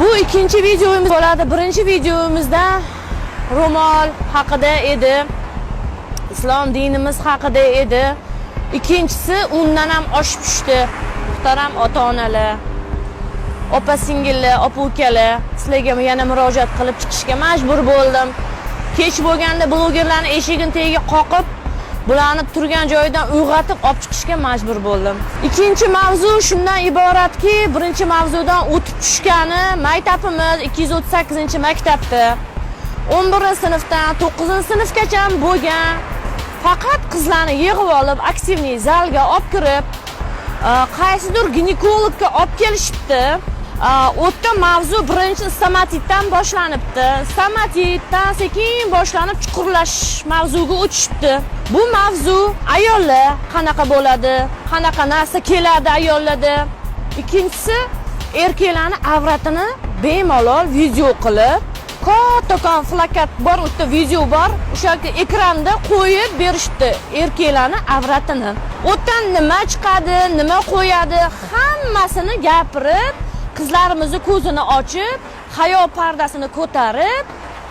Bu ikkinchi videomiz bo'ladi. Birinchi videomizda ro'mol haqida edi. Islom dinimiz haqida edi. Ikkinchisi undan ham oshib tushdi. Muhtaram ota-onalar, opa singillar, opa ukalar, sizlarga yana murojaat qilib chiqishga majbur bo'ldim. Kech bo'lganda blogerlarni eshigini tagiga qoqib, bularni turgan joyidan uyg'otib olib chiqishga majbur bo'ldim. Ikkinchi mavzu shundan iboratki, birinchi mavzudan o'tib tushgani maktabimiz 238-maktabda 11-sinfdan 9-sinfgacha bo'lgan. Faqat qizlarni yig'ib olib aktivniy zalga olib kirib e, qaysidir ginekologga olib kelishibdi. E, mavzu birinchi stomatitdan boshlanibdi. Stomatitdan sekin boshlanib chuqurlash mavzuga o'tishibdi. Bu mavzu ayollar qanaqa bo'ladi? Qanaqa narsa keladi ayollarda? Ikkinchisi erkaklarni avratini bemalol video qilib kattakon plakat bor u yerda video bor o'sha ekranda qo'yib berishdi erkaklarni avratini. U yerdan nima chiqadi nima qo'yadi hammasini gapirib qizlarimizni ko'zini ochib hayo pardasini ko'tarib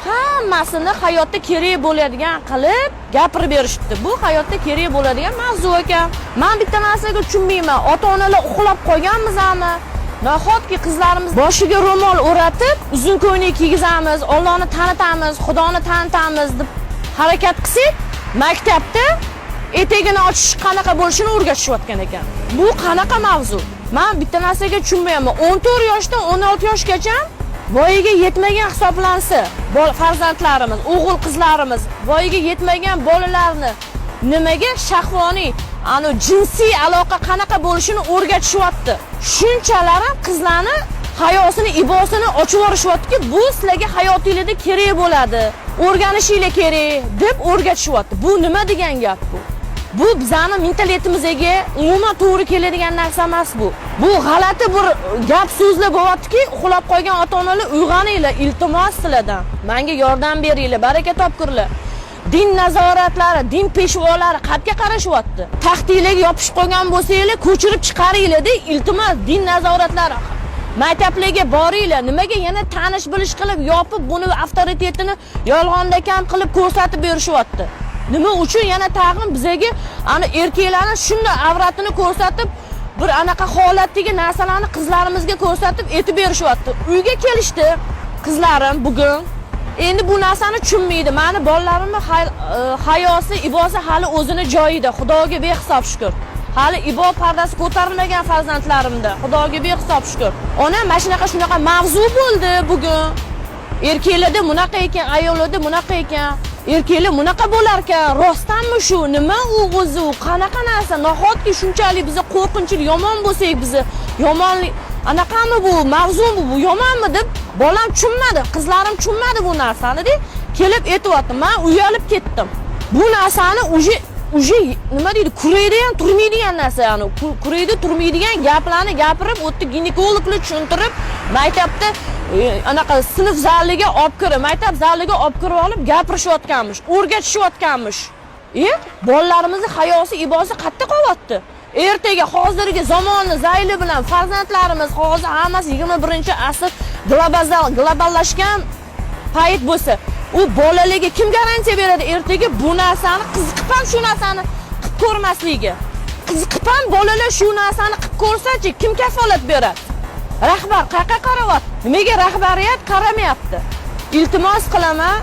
hammasini hayotda kerak bo'ladigan qilib gapirib berishibdi. Bu hayotda kerak bo'ladigan mavzu ekan. Man bitta narsaga tushunmayman. Ota onalar uxlab qolganmizmi nahotki qizlarimiz boshiga ro'mol o'ratib uzun ko'ylak kiygizamiz ollohni tanitamiz xudoni tanitamiz deb harakat qilsak maktabda etagini ochish qanaqa bo'lishini o'rgatishayotgan ekan. Bu qanaqa mavzu? Man bitta narsaga tushunmayapman 14 yoshdan 16 yoshgacha voyaga yetmagan hisoblansa farzandlarimiz o'g'il qizlarimiz voyaga yetmagan bolalarni nimaga shahvoniy ani jinsiy aloqa qanaqa bo'lishini o'rgatishyapti shunchalar ham qizlarni hayosini ibosini ochib yuborishyaptiki bu sizlarga hayotinglarda kerak bo'ladi. O'rganishinglar kerak deb o'rgatishyapti bu nima degan gap bu bu bizani mentalitetimizga umuman to'g'ri keladigan narsa emas bu. Bu g'alati bir gap so'zlar bo'lyaptiki uxlab qolgan ota onalar uyg'oninglar iltimos sizlardan manga yordam beringlar baraka topkurlar din nazoratlari din peshvolari qayerga qarashyapti. Taxtinglarga yopishib qolgan bo'lsanglar ko'chirib chiqaringlarda iltimos din nazoratlari. Maktablarga boringlar nimaga yana tanish bilish qilib yopib buni avtoritetini yolg'ondakan qilib ko'rsatib berishyapti. Nima uchun yana tag'in bizaga ana erkaklarni shunday avratini ko'rsatib bir anaqa holatdagi narsalarni qizlarimizga ko'rsatib aytib berishyapti. Uyga kelishdi qizlarim bugun. Endi bu narsani tushunmaydi. Mani bolalarimni e, hayosi ibosi hali o'zini joyida. Xudoga behisob shukur. Hali ibo pardasi ko'tarilmagan farzandlarimda. Xudoga behisob shukur. Ona mana shunaqa shunaqa mavzu bo'ldi bugun. Erkaklarda bunaqa ekan ayollarda bunaqa ekan. erkaklar bunaqa bo'lar ekan rostdanmi shu nima u o'zi u qanaqa narsa nahotki shunchalik biza qo'rqinchli yomon bo'lsak biza yomonlik anaqami bu mavzumi bu yomonmi deb bolam tushunmadi qizlarim tushunmadi bu narsanida kelib aytyapti man uyalib ketdim bu narsani уже уже nima deydi kuraydi ham turmaydigan narsa yani kuraydi turmaydigan gaplarni gapirib u yerda ginekologlar tushuntirib maktabda anaqa sinf zaliga olib kirib maktab zaliga olib kirib olib gapirishayotganmish o'rgatishayotganmish e bolalarimizni hayosi ibosi qayerda qolyapti ertaga hozirgi zamonni zayli bilan farzandlarimiz hozir hammasi 21 asr global globallashgan payt bo'lsa u bolalarga kim garantiya beradi? Ertaga bu narsani qiziqib ham shu narsani qilib ko'rmasligiga qiziqib ham bolalar shu narsani qilib ko'rsachi kim kafolat beradi? Rahbar qayerqa qarayapti nimaga rahbariyat qaramayapti? İltimos qilaman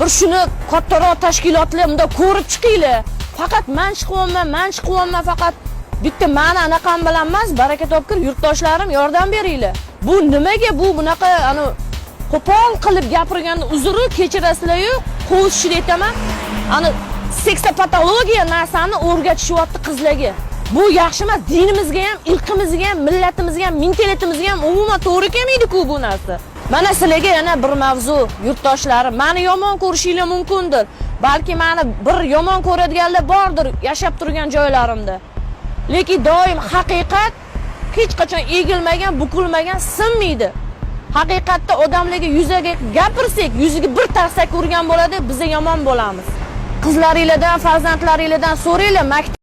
bir shuni kattaroq tashkilotlar bunda ko'rib chiqinglar. Faqat man chiqyapman man chiqyapman faqat. Bitta mani anaqam bilan emas baraka topkir yurtdoshlarim yordam beringlar. Bu nimaga bu bunaqa ani qo'pol qilib gapirganda uzri kechirasizlaryu qovishishni aytaman. Ani seksopatologiya narsani o'rgatishyapti qizlarga. Bu yaxshi emas dinimizga ham irqimizga ham millatimizga ham mentalitimizga ham umuman to'g'ri kelmaydiku bu narsa. Mana sizlarga yana bir mavzu yurtdoshlarim mani yomon ko'rishinglar mumkindir. Balki mani bir yomon ko'radiganlar bordir yashab turgan joylarimda. Lekin doim haqiqat hech qachon egilmagan bukilmagan sinmaydi. Haqiqatda odamlarga yuzaga gapirsak yuziga bir tarsak urgan bo'ladi biza yomon bo'lamiz. Qizlaringlardan farzandlaringlardan so'ranglar